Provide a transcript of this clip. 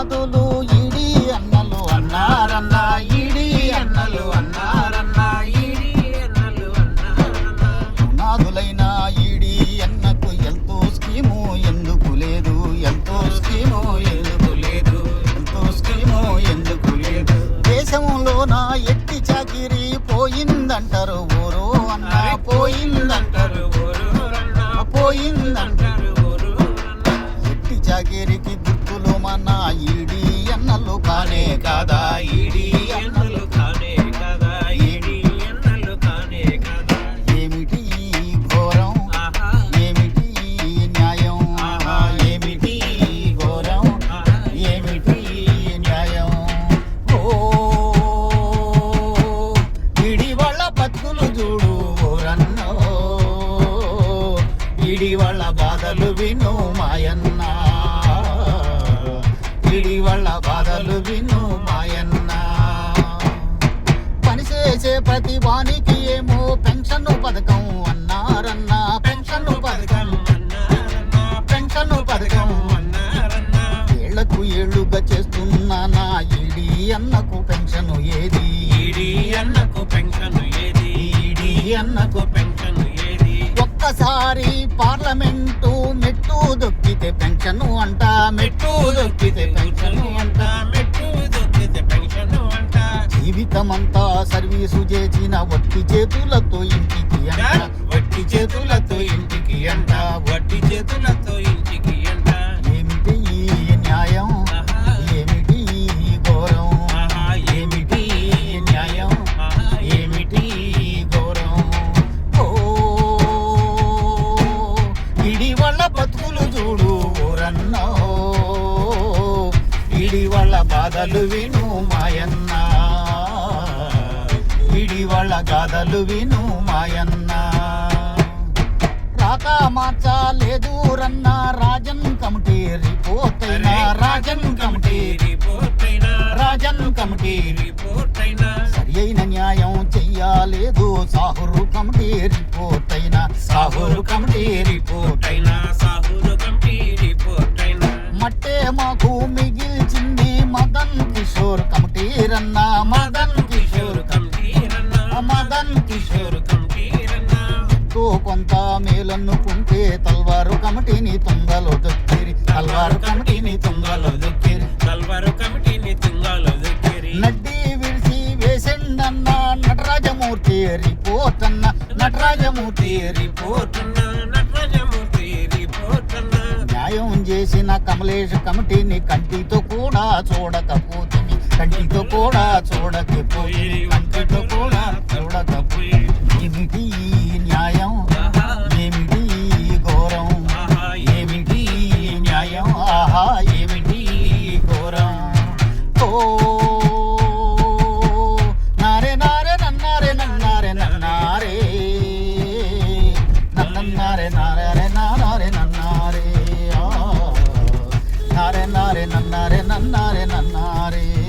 పునాదులు ఈడి అన్నలు అన్నారన్నా ఈడి అన్నలు అన్నారన్నా ఈడి అన్నలు అన్నారన్నా. పునాదులైన ఈడి అన్నకు ఎంతో స్కీము ఎందుకు లేదు? ఎంతో స్కీము ఎందుకు లేదు? ఎంతో స్కీము ఎందుకు లేదు? దేశంలో నా ఎట్టి చాకిరి పోయిందంటారు ఊరు అన్న పోయిందంటారు పోయిందంటారు ఎట్టి చాకిరికి మన ఈడి అన్నలు కానే కాదా ఈడి అన్నలు ఏమిటి ఈ ఘోరం? ఏమిటి న్యాయం? ఏమిటి ఘోరం? ఏమిటి న్యాయం? ఓ ఇడి వాళ్ళ బతుకులు చూడు ఓరన్నో ఇడి వాళ్ళ బాధలు విను మాయన్న. ఇడి వాళ్ళ బాధలు విను మాయన్న. పని చేసే ప్రతి వానికి ఏమో పెన్షన్ పథకం అన్నారన్నా. పెన్షన్ పథకం పెన్షన్ పథకం ఏళ్ళకు ఏళ్ళుగా చేస్తున్నా నా ఈడి అన్నకు పెన్షన్ ఏది? ఈడి అన్నకు ఒక్కసారి పార్లమెంటు మెట్టు దొక్కితే పెన్షన్ అంట మెట్టు దొక్కితే పెన్షన్ అంట జీవితమంతా సర్వీసు చేసిన వట్టి చేతులతో ఇంటికి అంట వట్టి చేతులతో ఇంటికి అంట వడ్డీ చేతుల బాధలు విను మాయన్న. ఇడి వాళ్ళ గాథలు విను మాయన్న. రాక మార్చలేదు రన్న రాజన్ కమిటీ రిపోర్ట్ అయినా రాజన్ కమిటీ రిపోర్ట్ అయినా రాజన్ కమిటీ రిపోర్ట్ అయినా సరి అయిన న్యాయం చెయ్యాలేదు. సాహురు కమిటీ రిపోర్ట్ అయినా సాహురు కమిటీ రిపోర్ట్ అయినా మదన్ కిషోర్ ఎంతో కొంత మేలన్నుకుంటే తల్వారు కమిటీని తుంగలో దొక్కిరి. తల్వారు కమిటీని తుంగలో దొక్కిరి. కల్వారు కమిటీని తుంగాలో దగ్గరి నడ్డి విరిసి వేసిండన్న నటరాజమూర్తి రిపోర్ట్ అన్న నటరాజమూర్తి రిపోర్ట్ రిపోర్ట్ అన్నా నటరాజమూర్తి రిపోర్ట్ అన్నా న్యాయం చేసిన కమలేష్ కమిటీని కంటితో కూడా చూడకపోతుంది కంటితో కూడా చూడకపోతుంది நன்னாரே நன்னாரே நன்னாரே.